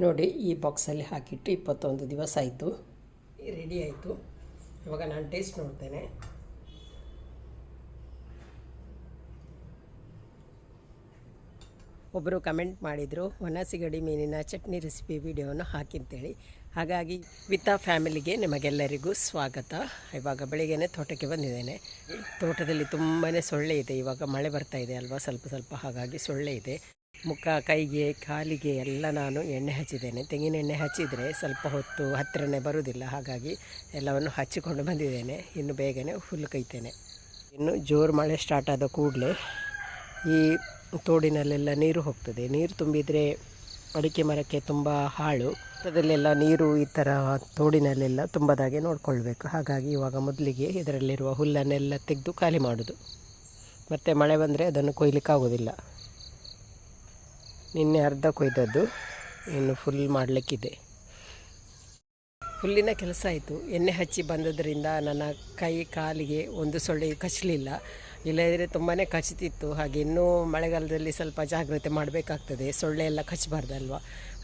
ನೋಡಿ, ಈ ಬಾಕ್ಸಲ್ಲಿ ಹಾಕಿಟ್ಟು ಇಪ್ಪತ್ತೊಂದು ದಿವಸ ಆಯಿತು. ರೆಡಿ ಆಯಿತು. ಇವಾಗ ನಾನು ಟೇಸ್ಟ್ ನೋಡ್ತೇನೆ. ಒಬ್ಬರು ಕಮೆಂಟ್ ಮಾಡಿದರು, ವನಸಿಗಡಿ ಮೀನಿನ ಚಟ್ನಿ ರೆಸಿಪಿ ವಿಡಿಯೋವನ್ನು ಹಾಕಿಂತೇಳಿ. ಹಾಗಾಗಿ ವಿತ್ ಫ್ಯಾಮಿಲಿಗೆ ನಿಮಗೆಲ್ಲರಿಗೂ ಸ್ವಾಗತ. ಇವಾಗ ಬೆಳಿಗ್ಗೆ ತೋಟಕ್ಕೆ ಬಂದಿದ್ದೇನೆ. ತೋಟದಲ್ಲಿ ತುಂಬಾ ಸೊಳ್ಳೆ ಇದೆ. ಇವಾಗ ಮಳೆ ಬರ್ತಾ ಇದೆ ಅಲ್ವಾ? ಸ್ವಲ್ಪ ಸ್ವಲ್ಪ ಹಾಗಾಗಿ ಸೊಳ್ಳೆ ಇದೆ. ಮುಖ, ಕೈಗೆ, ಕಾಲಿಗೆ ಎಲ್ಲ ನಾನು ಎಣ್ಣೆ ಹಚ್ಚಿದ್ದೇನೆ. ತೆಂಗಿನ ಎಣ್ಣೆ ಹಚ್ಚಿದರೆ ಸ್ವಲ್ಪ ಹೊತ್ತು ಹತ್ತಿರನೇ ಬರುವುದಿಲ್ಲ. ಹಾಗಾಗಿ ಎಲ್ಲವನ್ನು ಹಚ್ಚಿಕೊಂಡು ಬಂದಿದ್ದೇನೆ. ಇನ್ನು ಬೇಗನೆ ಹುಲ್ಲು ಕೈತೇನೆ. ಇನ್ನು ಜೋರು ಮಳೆ ಸ್ಟಾರ್ಟ್ ಆದ ಕೂಡಲೇ ಈ ತೋಡಿನಲ್ಲೆಲ್ಲ ನೀರು ಹೋಗ್ತದೆ. ನೀರು ತುಂಬಿದರೆ ಅಡಿಕೆ ಮರಕ್ಕೆ ತುಂಬ ಹಾಳು. ಅದರಲ್ಲೆಲ್ಲ ನೀರು ಈ ಥರ ತೋಡಿನಲ್ಲೆಲ್ಲ ತುಂಬದಾಗೆ ನೋಡಿಕೊಳ್ಬೇಕು. ಹಾಗಾಗಿ ಇವಾಗ ಮೊದಲಿಗೆ ಇದರಲ್ಲಿರುವ ಹುಲ್ಲನ್ನೆಲ್ಲ ತೆಗೆದು ಖಾಲಿ ಮಾಡೋದು. ಮತ್ತು ಮಳೆ ಬಂದರೆ ಅದನ್ನು ಕೊಯ್ಲಿಕ್ಕಾಗೋದಿಲ್ಲ. ನಿನ್ನೆ ಅರ್ಧ ಕೊಯ್ದದ್ದು, ಇನ್ನು ಫುಲ್ ಮಾಡಲಿಕ್ಕಿದೆ. ಹುಲ್ಲಿನ ಕೆಲಸ ಆಯಿತು. ಎಣ್ಣೆ ಹಚ್ಚಿ ಬಂದದ್ರಿಂದ ನನ್ನ ಕೈ, ಕಾಲಿಗೆ ಒಂದು ಸೊಳ್ಳೆ ಕಚ್ಚಲಿಲ್ಲ. ಇಲ್ಲದಿದ್ದರೆ ತುಂಬಾ ಕಚ್ಚುತ್ತಿತ್ತು ಹಾಗೆ ಇನ್ನೂ ಮಳೆಗಾಲದಲ್ಲಿ ಸ್ವಲ್ಪ ಜಾಗ್ರತೆ ಮಾಡಬೇಕಾಗ್ತದೆ. ಸೊಳ್ಳೆ ಎಲ್ಲ ಕಚ್ಚಬಾರ್ದಲ್ವ?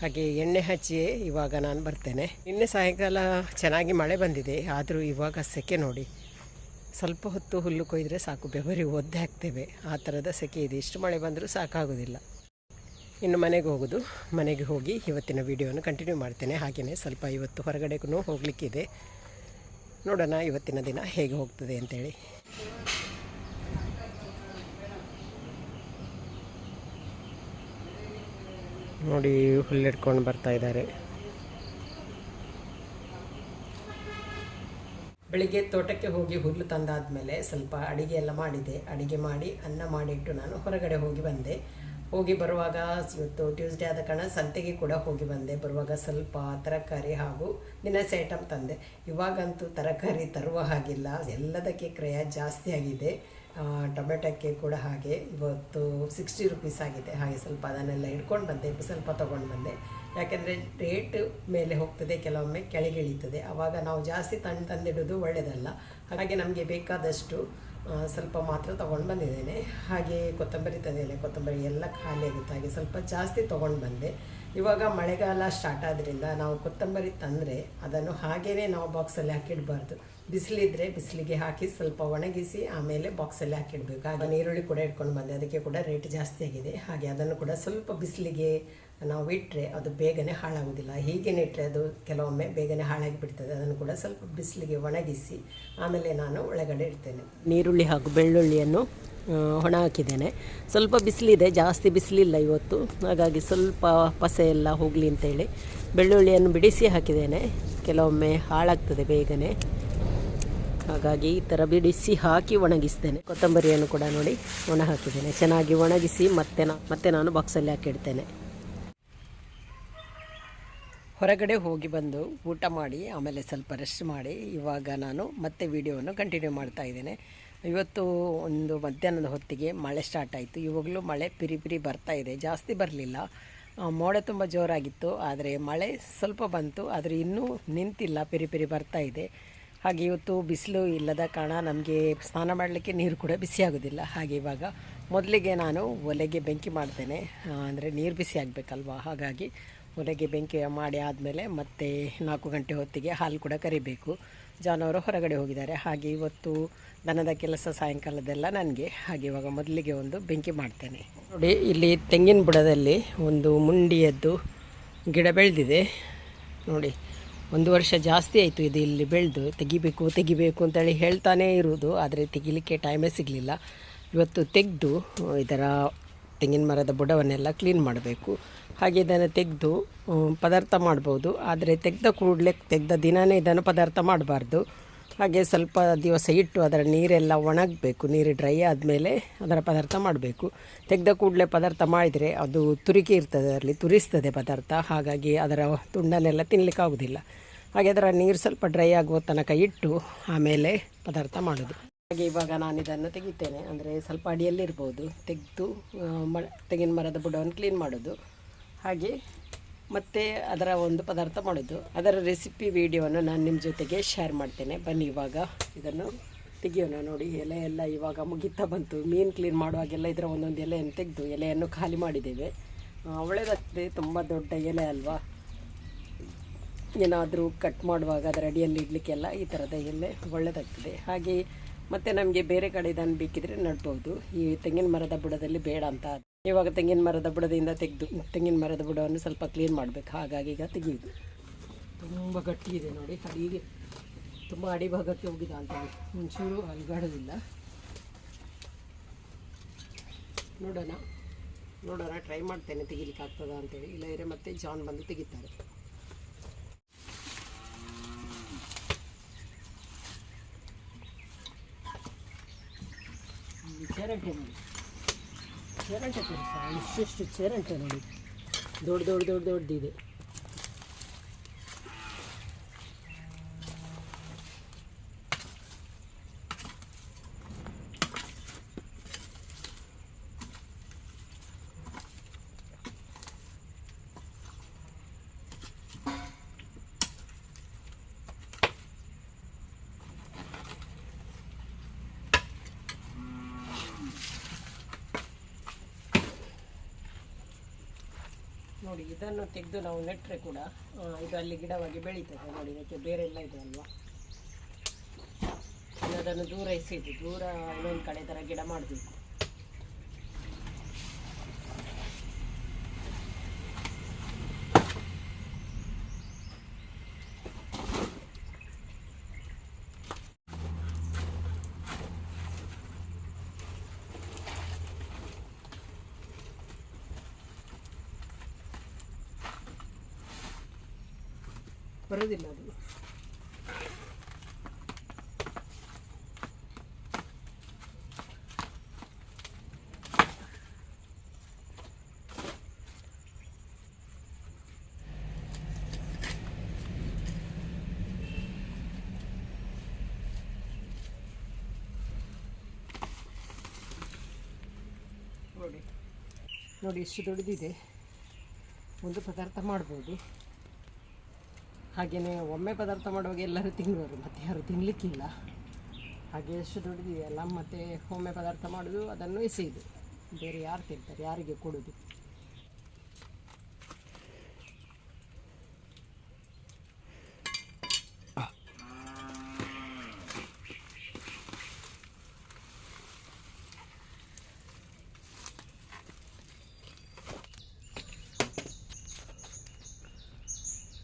ಹಾಗೆ ಎಣ್ಣೆ ಹಚ್ಚಿಯೇ ಇವಾಗ ನಾನು ಬರ್ತೇನೆ. ನಿನ್ನೆ ಸಾಯಂಕಾಲ ಚೆನ್ನಾಗಿ ಮಳೆ ಬಂದಿದೆ. ಆದರೂ ಇವಾಗ ಸೆಕೆ ನೋಡಿ. ಸ್ವಲ್ಪ ಹೊತ್ತು ಹುಲ್ಲು ಕೊಯ್ದರೆ ಸಾಕು. ಬೆವರಿ ಒದ್ದೆ ಹಾಕ್ತೇವೆ ಆ ಥರದ ಸೆಕೆ ಇದೆ. ಇಷ್ಟು ಮಳೆ ಬಂದರೂ ಸಾಕಾಗೋದಿಲ್ಲ. ಇನ್ನು ಮನೆಗೆ ಹೋಗೋದು. ಮನೆಗೆ ಹೋಗಿ ಇವತ್ತಿನ ವೀಡಿಯೋನ ಕಂಟಿನ್ಯೂ ಮಾಡ್ತೇನೆ. ಹಾಗೆಯೇ ಸ್ವಲ್ಪ ಇವತ್ತು ಹೊರಗಡೆಗೂ ಹೋಗಲಿಕ್ಕಿದೆ. ನೋಡೋಣ ಇವತ್ತಿನ ದಿನ ಹೇಗೆ ಹೋಗ್ತದೆ ಅಂತೇಳಿ. ನೋಡಿ, ಹುಲ್ಲಿಡ್ಕೊಂಡು ಬರ್ತಾ ಇದ್ದಾರೆ. ಬೆಳಿಗ್ಗೆ ತೋಟಕ್ಕೆ ಹೋಗಿ ಹುಲ್ಲು ತಂದಾದ ಮೇಲೆ ಸ್ವಲ್ಪ ಅಡಿಗೆ ಎಲ್ಲ ಮಾಡಿದೆ. ಅಡಿಗೆ ಮಾಡಿ ಅನ್ನ ಮಾಡಿಟ್ಟು ನಾನು ಹೊರಗಡೆ ಹೋಗಿ ಬಂದೆ. ಹೋಗಿ ಬರುವಾಗ ಇವತ್ತು ಟ್ಯೂಸ್ಡೇ ಆದ ಕಾರಣ ಸಂತೆಗೆ ಕೂಡ ಹೋಗಿ ಬಂದೆ. ಬರುವಾಗ ಸ್ವಲ್ಪ ತರಕಾರಿ ಹಾಗೂ ದಿನಸಿ ಐಟಮ್ ತಂದೆ. ಇವಾಗಂತೂ ತರಕಾರಿ ತರುವ ಹಾಗಿಲ್ಲ. ಎಲ್ಲದಕ್ಕೆ ಕ್ರಯ ಜಾಸ್ತಿ ಆಗಿದೆ. ಟೊಮೆಟೊಕ್ಕೆ ಕೂಡ ಹಾಗೆ. ಇವತ್ತು ಸಿಕ್ಸ್ಟಿ ರುಪೀಸ್ ಆಗಿದೆ. ಹಾಗೆ ಸ್ವಲ್ಪ ಅದನ್ನೆಲ್ಲ ಇಟ್ಕೊಂಡು ಬಂದೆ. ಸ್ವಲ್ಪ ತೊಗೊಂಡು ಬಂದೆ. ಯಾಕೆಂದರೆ ರೇಟ್ ಮೇಲೆ ಹೋಗ್ತದೆ. ಕೆಲವೊಮ್ಮೆ ಕೆಳಗಿಳಿತದೆ ಆವಾಗ ನಾವು ಜಾಸ್ತಿ ತಂದು ತಂದಿಡೋದು ಒಳ್ಳೆಯದಲ್ಲ ಹಾಗೆ ನಮಗೆ ಬೇಕಾದಷ್ಟು ಸ್ವಲ್ಪ ಮಾತ್ರ ತೊಗೊಂಡು ಬಂದಿದ್ದೇನೆ. ಹಾಗೆ ಕೊತ್ತಂಬರಿ ತಂದಿದ್ದೇನೆ ಕೊತ್ತಂಬರಿ ಎಲ್ಲ ಖಾಲಿ ಆಗುತ್ತೆ. ಹಾಗೆ ಸ್ವಲ್ಪ ಜಾಸ್ತಿ ತೊಗೊಂಡು ಬಂದೆ. ಇವಾಗ ಮಳೆಗಾಲ ಸ್ಟಾರ್ಟ್ ಆದ್ದರಿಂದ ನಾವು ಕೊತ್ತಂಬರಿ ತಂದರೆ ಅದನ್ನು ಹಾಗೇ ನಾವು ಬಾಕ್ಸಲ್ಲಿ ಹಾಕಿಡಬಾರ್ದು. ಬಿಸಿಲಿದ್ರೆ ಬಿಸಿಲಿಗೆ ಹಾಕಿ ಸ್ವಲ್ಪ ಒಣಗಿಸಿ ಆಮೇಲೆ ಬಾಕ್ಸಲ್ಲಿ ಹಾಕಿಡಬೇಕು. ಆಗ ನೀರುಳ್ಳಿ ಕೂಡ ಇಟ್ಕೊಂಡು ಬಂದೆ. ಅದಕ್ಕೆ ಕೂಡ ರೇಟ್ ಜಾಸ್ತಿ ಆಗಿದೆ. ಹಾಗೆ ಅದನ್ನು ಕೂಡ ಸ್ವಲ್ಪ ಬಿಸಿಲಿಗೆ ನಾವು ಇಟ್ಟರೆ ಅದು ಬೇಗನೆ ಹಾಳಾಗೋದಿಲ್ಲ ಹೀಗೆ ಇಟ್ಟರೆ ಅದು ಕೆಲವೊಮ್ಮೆ ಬೇಗನೆ ಹಾಳಾಗಿ ಬಿಡ್ತದೆ ಅದನ್ನು ಕೂಡ ಸ್ವಲ್ಪ ಬಿಸಿಲಿಗೆ ಒಣಗಿಸಿ ಆಮೇಲೆ ನಾನು ಒಳಗಡೆ ಇಡ್ತೇನೆ. ನೀರುಳ್ಳಿ ಹಾಗೂ ಬೆಳ್ಳುಳ್ಳಿಯನ್ನು ಒಣ ಹಾಕಿದ್ದೇನೆ. ಸ್ವಲ್ಪ ಬಿಸಿಲಿದೆ, ಜಾಸ್ತಿ ಬಿಸಿಲಿಲ್ಲ ಇವತ್ತು. ಹಾಗಾಗಿ ಸ್ವಲ್ಪ ಪಸೆ ಎಲ್ಲ ಹೋಗಲಿ ಅಂತೇಳಿ ಬೆಳ್ಳುಳ್ಳಿಯನ್ನು ಬಿಡಿಸಿ ಹಾಕಿದ್ದೇನೆ. ಕೆಲವೊಮ್ಮೆ ಹಾಳಾಗ್ತದೆ ಬೇಗನೆ. ಹಾಗಾಗಿ ಈ ಥರ ಬಿಡಿಸಿ ಹಾಕಿ ಒಣಗಿಸ್ತೇನೆ. ಕೊತ್ತಂಬರಿಯನ್ನು ಕೂಡ ನೋಡಿ ಒಣ ಹಾಕಿದ್ದೇನೆ. ಚೆನ್ನಾಗಿ ಒಣಗಿಸಿ ಮತ್ತೆ ನಾ, ಮತ್ತೆ ನಾನು ಬಾಕ್ಸಲ್ಲಿ ಹಾಕಿಡ್ತೇನೆ ಹೊರಗಡೆ ಹೋಗಿ ಬಂದು ಊಟ ಮಾಡಿ, ಆಮೇಲೆ ಸ್ವಲ್ಪ ರೆಸ್ಟ್ ಮಾಡಿ, ಇವಾಗ ನಾನು ಮತ್ತೆ ವಿಡಿಯೋವನ್ನು ಕಂಟಿನ್ಯೂ ಮಾಡ್ತಾ ಇದ್ದೇನೆ. ಇವತ್ತು ಒಂದು ಮಧ್ಯಾಹ್ನದ ಹೊತ್ತಿಗೆ ಮಳೆ ಸ್ಟಾರ್ಟ್ ಆಯಿತು. ಇವಾಗಲೂ ಮಳೆ ಪಿರಿ ಪಿರಿ ಬರ್ತಾ ಇದೆ. ಜಾಸ್ತಿ ಬರಲಿಲ್ಲ. ಮೋಡ ತುಂಬ ಜೋರಾಗಿತ್ತು. ಆದರೆ ಮಳೆ ಸ್ವಲ್ಪ ಬಂತು. ಆದರೆ ಇನ್ನೂ ನಿಂತಿಲ್ಲ. ಪಿರಿ ಪಿರಿ ಬರ್ತಾ ಇದೆ. ಹಾಗೆ ಇವತ್ತು ಬಿಸಿಲು ಇಲ್ಲದ ಕಾರಣ ನಮಗೆ ಸ್ನಾನ ಮಾಡಲಿಕ್ಕೆ ನೀರು ಕೂಡ ಬಿಸಿ ಆಗೋದಿಲ್ಲ. ಹಾಗೆ ಇವಾಗ ಮೊದಲಿಗೆ ನಾನು ಒಲೆಗೆ ಬೆಂಕಿ ಮಾಡ್ತೇನೆ. ಅಂದರೆ ನೀರು ಬಿಸಿ ಆಗಬೇಕಲ್ವಾ? ಹಾಗಾಗಿ ಒಲೆಗೆ ಬೆಂಕಿ ಮಾಡಿ ಆದಮೇಲೆ ಮತ್ತೆ ನಾಲ್ಕು ಗಂಟೆ ಹೊತ್ತಿಗೆ ಹಾಲು ಕೂಡ ಕರಿಬೇಕು. ಜಾನುವಾರು ಹೊರಗಡೆ ಹೋಗಿದ್ದಾರೆ. ಹಾಗೆ ಇವತ್ತು ದನದ ಕೆಲಸ ಸಾಯಂಕಾಲದೆಲ್ಲ ನನಗೆ. ಹಾಗೆ ಇವಾಗ ಮೊದಲಿಗೆ ಒಂದು ಬೆಂಕಿ ಮಾಡ್ತೇನೆ. ನೋಡಿ, ಇಲ್ಲಿ ತೆಂಗಿನ ಬುಡದಲ್ಲಿ ಒಂದು ಮುಂಡಿಯದ್ದು ಗಿಡ ಬೆಳೆದಿದೆ. ನೋಡಿ, ಒಂದು ವರ್ಷ ಜಾಸ್ತಿ ಆಯಿತು ಇದು ಇಲ್ಲಿ ಬೆಳೆದು. ತೆಗಿಬೇಕು ತೆಗಿಬೇಕು ಅಂತೇಳಿ ಹೇಳ್ತಾನೇ ಇರುವುದು. ಆದರೆ ತೆಗಿಲಿಕ್ಕೆ ಟೈಮೇ ಸಿಗಲಿಲ್ಲ. ಇವತ್ತು ತೆಗೆದು ಇದರ ತೆಂಗಿನ ಮರದ ಬುಡವನ್ನೆಲ್ಲ ಕ್ಲೀನ್ ಮಾಡಬೇಕು. ಹಾಗೆ ಇದನ್ನು ತೆಗೆದು ಪದಾರ್ಥ ಮಾಡ್ಬೋದು. ಆದರೆ ತೆಗೆದ ಕೂಡಲೇ ತೆಗೆದ ದಿನಾನೇ ಇದನ್ನು ಪದಾರ್ಥ ಮಾಡಬಾರ್ದು. ಹಾಗೆ ಸ್ವಲ್ಪ ದಿವಸ ಇಟ್ಟು ಅದರ ನೀರೆಲ್ಲ ಒಣಗಬೇಕು. ನೀರು ಡ್ರೈ ಆದಮೇಲೆ ಅದರ ಪದಾರ್ಥ ಮಾಡಬೇಕು. ತೆಗೆದ ಕೂಡಲೇ ಪದಾರ್ಥ ಮಾಡಿದರೆ ಅದು ತುರಿಕೆ ಇರ್ತದೆ, ಅದರಲ್ಲಿ ತುರಿಸ್ತದೆ ಪದಾರ್ಥ. ಹಾಗಾಗಿ ಅದರ ತುಂಡನ್ನೆಲ್ಲ ತಿನ್ನಲಿಕ್ಕಾಗೋದಿಲ್ಲ ಹಾಗೆ ಅದರ ನೀರು ಸ್ವಲ್ಪ ಡ್ರೈ ಆಗುವ ತನಕ ಇಟ್ಟು ಆಮೇಲೆ ಪದಾರ್ಥ ಮಾಡೋದು. ಹಾಗೆ ಇವಾಗ ನಾನು ಇದನ್ನು ತೆಗಿತೇನೆ. ಅಂದರೆ ಸ್ವಲ್ಪ ಅಡಿಯಲ್ಲಿರ್ಬೋದು. ತೆಗೆದು ಮ, ತೆಂಗಿನ ಮರದ ಬುಡವನ್ನು ಕ್ಲೀನ್ ಮಾಡೋದು. ಹಾಗೆ ಮತ್ತು ಅದರ ಒಂದು ಪದಾರ್ಥ ಮಾಡಿದ್ದು. ಅದರ ರೆಸಿಪಿ ವಿಡಿಯೋವನ್ನು ನಾನು ನಿಮ್ಮ ಜೊತೆಗೆ ಶೇರ್ ಮಾಡ್ತೇನೆ. ಬನ್ನಿ ಇವಾಗ ಇದನ್ನು ತೆಗಿಯೋಣ ನೋಡಿ. ಎಲೆ ಎಲ್ಲ ಇವಾಗ ಮುಗಿತಾ ಬಂತು. ಮೀನು ಕ್ಲೀನ್ ಮಾಡುವಾಗೆಲ್ಲ ಇದರ ಒಂದೊಂದು ಎಲೆಯನ್ನು ತೆಗೆದು ಎಲೆಯನ್ನು ಖಾಲಿ ಮಾಡಿದ್ದೇವೆ. ಒಳ್ಳೆಯದಾಗ್ತದೆ ತುಂಬ ದೊಡ್ಡ ಎಲೆ ಅಲ್ವಾ? ಏನಾದರೂ ಕಟ್ ಮಾಡುವಾಗ ಅದರ ಅಡಿಯಲ್ಲಿ ಇಡಲಿಕ್ಕೆಲ್ಲ ಈ ಥರದ ಎಲೆ ಒಳ್ಳೆಯದಾಗ್ತದೆ ಹಾಗೆ ಮತ್ತು ನಮಗೆ ಬೇರೆ ಕಡೆ ಇದನ್ನು ಬೇಕಿದ್ರೆ ನಡ್ಬೋದು. ಈ ತೆಂಗಿನ ಮರದ ಬುಡದಲ್ಲಿ ಬೇಡ ಅಂತ ಇವಾಗ ತೆಂಗಿನ ಮರದ ಬುಡದಿಂದ ತೆಗೆದು, ತೆಂಗಿನ ಮರದ ಬುಡವನ್ನು ಸ್ವಲ್ಪ ಕ್ಲೀನ್ ಮಾಡಬೇಕು. ಹಾಗಾಗಿ ಈಗ ತೆಗೆಯುವುದು ತುಂಬ ಗಟ್ಟಿ ಇದೆ ನೋಡಿ. ಅಡಿಗೆ ತುಂಬ ಅಡಿಭಾಗಕ್ಕೆ ಹೋಗಿದೆ ಅಂತ ಒಂಚೂರು ಅಲ್ಗಾಡೋದಿಲ್ಲ. ನೋಡೋಣ. ನೋಡೋಣ ಟ್ರೈ ಮಾಡ್ತೇನೆ. ತೆಗಿಲಿಕ್ಕೆ ಆಗ್ತದಾ ಅಂತೇಳಿ ಇಲ್ಲದ್ರೆ ಮತ್ತೆ ಜಾನ್ ಬಂದು ತೆಗಿತಾರೆ. ಈ ಚೇರಂಟೆ ನೋಡಿ ಚೇರಂಟೆ ತೋರಿಸ ಇಷ್ಟೆಷ್ಟು ಚೇರಂಟೆ ನೋಡಿ ದೊಡ್ಡ ದೊಡ್ಡ ದೊಡ್ಡ ದೊಡ್ಡದಿದೆ ನೋಡಿ, ಇದನ್ನು ತೆಗೆದು ನಾವು ನೆಟ್ಟರೆ ಕೂಡ ಇದು ಅಲ್ಲಿ ಗಿಡವಾಗಿ ಬೆಳೀತದೆ ನೋಡಿ ಇದಕ್ಕೆ ಬೇರೆ ಎಲ್ಲ ಇದೆ ಅಲ್ವಾ? ಅದನ್ನು ದೂರ ಎಸೆಯಿತು ದೂರ ಇನ್ನೊಂದು ಕಡೆ ಥರ ಗಿಡ ಮಾಡಬೇಕು. ಬರೋದಿಲ್ಲ ಅದು. ನೋಡಿ. ನೋಡಿ ಎಷ್ಟು ದೊಡ್ಡದಿದೆ. ಒಂದು ಪದಾರ್ಥ ಮಾಡ್ಬೋದು. ಹಾಗೆಯೇ ಒಮ್ಮೆ ಪದಾರ್ಥ ಮಾಡುವಾಗ ಎಲ್ಲರೂ ತಿನ್ನುವರು, ಮತ್ತು ಯಾರು ತಿನ್ನಲಿಕ್ಕಿಲ್ಲ ಹಾಗೆ ಎಷ್ಟು ದೊಡ್ಡದಿದೆಯಲ್ಲ, ಮತ್ತೆ ಒಮ್ಮೆ ಪದಾರ್ಥ ಮಾಡೋದು, ಅದನ್ನು ಎಸೆಯುದು. ಬೇರೆ ಯಾರು ತಿಂತಾರೆ? ಯಾರಿಗೆ ಕೊಡೋದು?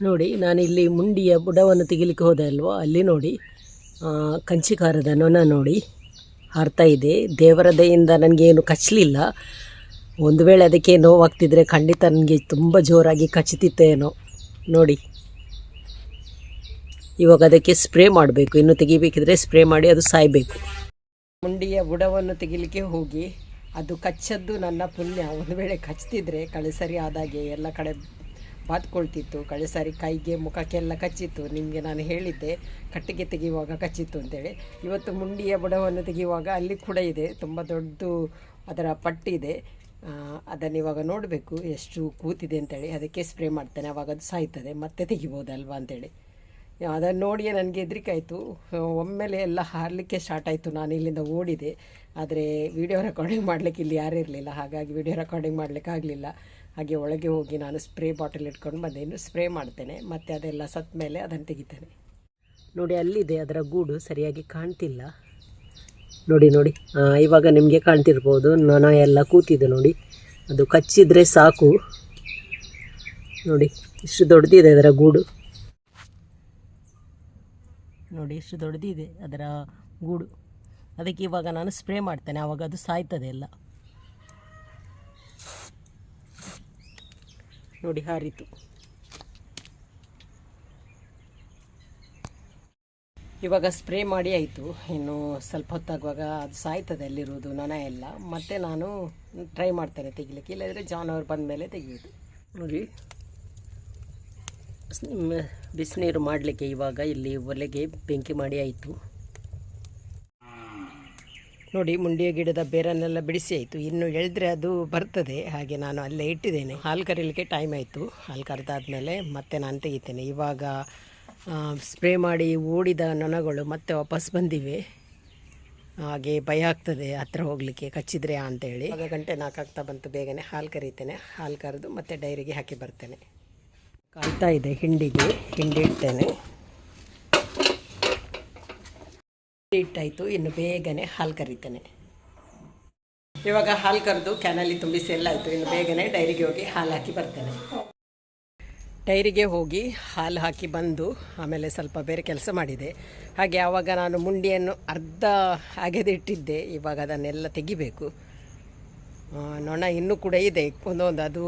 ನೋಡಿ, ನಾನಿಲ್ಲಿ ಮುಂಡಿಯ ಬುಡವನ್ನು ತೆಗಿಲಿಕ್ಕೆ ಹೋದೆ ಅಲ್ವಾ? ಅಲ್ಲಿ ನೋಡಿ ಕಂಚಿಕಾರದ ನೊನ ನೋಡಿ ಹಾರ್ತಾ ಇದೆ. ದೇವರ ದಯಿಂದ ನನಗೇನು ಕಚ್ಚಲಿಲ್ಲ. ಒಂದು ವೇಳೆ ಅದಕ್ಕೆ ನೋವಾಗ್ತಿದ್ರೆ ಖಂಡಿತ ನನಗೆ ತುಂಬ ಜೋರಾಗಿ ಕಚ್ಚುತ್ತಿತ್ತೇನೋ. ನೋಡಿ. ಇವಾಗ ಅದಕ್ಕೆ ಸ್ಪ್ರೇ ಮಾಡಬೇಕು. ಇನ್ನು ತೆಗಿಬೇಕಿದ್ರೆ ಸ್ಪ್ರೇ ಮಾಡಿ ಅದು ಸಾಯಬೇಕು. ಮುಂಡಿಯ ಬುಡವನ್ನು ತೆಗಿಲಿಕ್ಕೆ ಹೋಗಿ, ಅದು ಕಚ್ಚದ್ದು ನನ್ನ ಪುಣ್ಯ. ಒಂದು ವೇಳೆ ಕಚ್ತಿದ್ರೆ, ಕಳೆ ಸರಿ ಆದಾಗೆ ಎಲ್ಲ ಕಡೆ ಬಾತ್ಕೊಳ್ತಿತ್ತು. ಕಳೆ ಸಾರಿ ಕೈಗೆ ಮುಖಕ್ಕೆಲ್ಲ ಕಚ್ಚಿತ್ತು. ನಿಮಗೆ ನಾನು ಹೇಳಿದ್ದೆ, ಕಟ್ಟಿಗೆ ತೆಗೆಯುವಾಗ ಕಚ್ಚಿತ್ತು ಅಂತೇಳಿ. ಇವತ್ತು ಮುಂಡಿಯ ಬುಡವನ್ನು ತೆಗೆಯುವಾಗ ಅಲ್ಲಿ ಕೂಡ ಇದೆ. ತುಂಬ ದೊಡ್ಡದು ಅದರ ಪಟ್ಟಿದೆ. ಇದೆ ಅದನ್ನು ಇವಾಗ ನೋಡಬೇಕು, ಎಷ್ಟು ಕೂತಿದೆ ಅಂತೇಳಿ. ಅದಕ್ಕೆ ಸ್ಪ್ರೇ ಮಾಡ್ತೇನೆ ಆವಾಗ ಅದು ಸಾಯ್ತದೆ. ಮತ್ತೆ ತೆಗಿಬೋದಲ್ವಾ ಅಂತೇಳಿ. ಅದನ್ನು ನೋಡಿಯೇ ನನಗೆ ಹೆದರಿಕೆ ಆಯಿತು ಒಮ್ಮೆಲೆ ಎಲ್ಲ ಹಾರಲಿಕ್ಕೆ ಸ್ಟಾರ್ಟ್ ಆಯಿತು. ನಾನು ಇಲ್ಲಿಂದ ಓಡಿದೆ. ಆದರೆ ವಿಡಿಯೋ ರೆಕಾರ್ಡಿಂಗ್ ಮಾಡಲಿಕ್ಕೆ ಇಲ್ಲಿ ಯಾರೂ ಇರಲಿಲ್ಲ. ಹಾಗಾಗಿ ವಿಡಿಯೋ ರೆಕಾರ್ಡಿಂಗ್ ಮಾಡಲಿಕ್ಕೆ ಆಗಲಿಲ್ಲ. ಹಾಗೆ ಒಳಗೆ ಹೋಗಿ ನಾನು ಸ್ಪ್ರೇ ಬಾಟಲ್ ಇಟ್ಕೊಂಡು ಬಂದೆ ಇನ್ನು ಸ್ಪ್ರೇ ಮಾಡ್ತೇನೆ, ಮತ್ತು ಅದೆಲ್ಲ ಸತ್ತ ಮೇಲೆ ಅದನ್ನು ತೆಗಿತೇನೆ. ನೋಡಿ, ಅಲ್ಲಿದೆ, ಅದರ ಗೂಡು ಸರಿಯಾಗಿ ಕಾಣ್ತಿಲ್ಲ. ನೋಡಿ ನೋಡಿ ಇವಾಗ ನಿಮಗೆ ಕಾಣ್ತಿರ್ಬೋದು. ನೊಣ ಎಲ್ಲ ಕೂತಿದೆ ನೋಡಿ. ಅದು ಕಚ್ಚಿದ್ರೆ ಸಾಕು. ನೋಡಿ, ಇಷ್ಟು ದೊಡ್ಡದಿದೆ ಅದರ ಗೂಡು. ನೋಡಿ, ಇಷ್ಟು ದೊಡ್ಡದಿದೆ ಅದರ ಗೂಡು. ಅದಕ್ಕೆ ಇವಾಗ ನಾನು ಸ್ಪ್ರೇ ಮಾಡ್ತೇನೆ, ಆವಾಗ ಅದು ಸಾಯ್ತದೆ ಎಲ್ಲ. ನೋಡಿ ಹಾರಿತು. ಇವಾಗ ಸ್ಪ್ರೇ ಮಾಡಿ ಆಯಿತು. ಇನ್ನು ಸ್ವಲ್ಪ ಹೊತ್ತಾಗುವಾಗ ಅದು ಸಾಯ್ತದೆ ಅಲ್ಲಿರೋದು ನನ ಎಲ್ಲ. ಮತ್ತೆ ನಾನು ಟ್ರೈ ಮಾಡ್ತೇನೆ ತೆಗಿಲಿಕ್ಕೆ. ಇಲ್ಲದ್ರೆ ಜಾನ್ ಅವ್ರು ಬಂದ ಮೇಲೆ ತೆಗೆಯೋದು. ನೋಡಿ. ಬಿಸಿನೀರು ಮಾಡಲಿಕ್ಕೆ ಇವಾಗ ಇಲ್ಲಿ ಒಲೆಗೆ ಬೆಂಕಿ ಮಾಡಿ ಆಯಿತು. ನೋಡಿ ಮುಂಡಿಯ ಗಿಡದ ಬೇರನ್ನೆಲ್ಲ ಬಿಡಿಸಿ ಆಯಿತು. ಇನ್ನು ಎಳೆದ್ರೆ ಅದು ಬರ್ತದೆ. ಹಾಗೆ ನಾನು ಅಲ್ಲೇ ಇಟ್ಟಿದ್ದೇನೆ. ಹಾಲು ಕರೀಲಿಕ್ಕೆ ಟೈಮ್ ಆಯಿತು. ಹಾಲು ಕರೆದಾದ್ಮೇಲೆ ಮತ್ತೆ ನಾನು ತೆಗಿತೇನೆ. ಇವಾಗ ಸ್ಪ್ರೇ ಮಾಡಿ ಓಡಿದ ನೊಣಗಳು ಮತ್ತೆ ವಾಪಸ್ ಬಂದಿವೆ. ಹಾಗೆ ಭಯ ಆಗ್ತದೆ ಹತ್ರ ಹೋಗಲಿಕ್ಕೆ, ಕಚ್ಚಿದ್ರೆ ಅಂತೇಳಿ. ಆಗ ಗಂಟೆ ನಾಲ್ಕಾಗ್ತಾ ಬಂತು ಬೇಗನೆ. ಹಾಲು ಕರೀತೇನೆ. ಹಾಲು ಕರೆದು ಮತ್ತೆ ಡೈರಿಗೆ ಹಾಕಿ ಬರ್ತೇನೆ. ಕಾಯ್ತಾ ಇದೆ ಹಿಂಡಿಗೆ. ಹಿಂಡಿ ಇಡ್ತೇನೆ. ಹಿಂಡಿ ಇಟ್ಟಾಯಿತು, ಇನ್ನು ಬೇಗನೆ ಹಾಲು ಕರಿತೇನೆ. ಇವಾಗ ಹಾಲು ಕರೆದು ಕ್ಯಾನಲ್ಲಿ ತುಂಬಿ ಎಲ್ಲ ಆಯಿತು ಇನ್ನು ಬೇಗನೆ ಡೈರಿಗೆ ಹೋಗಿ ಹಾಲು ಹಾಕಿ ಬರ್ತೇನೆ. ಡೈರಿಗೆ ಹೋಗಿ ಹಾಲು ಹಾಕಿ ಬಂದು ಆಮೇಲೆ ಸ್ವಲ್ಪ ಬೇರೆ ಕೆಲಸ ಮಾಡಿದೆ. ಹಾಗೆ ಆವಾಗ ನಾನು ಮುಂಡಿಯನ್ನು ಅರ್ಧ ಅಗೆದಿಟ್ಟಿದ್ದೆ, ಇವಾಗ ಅದನ್ನೆಲ್ಲ ತೆಗಿಬೇಕು. ನೊಣ ಇನ್ನೂ ಕೂಡ ಇದೆ, ಒಂದೊಂದು, ಅದು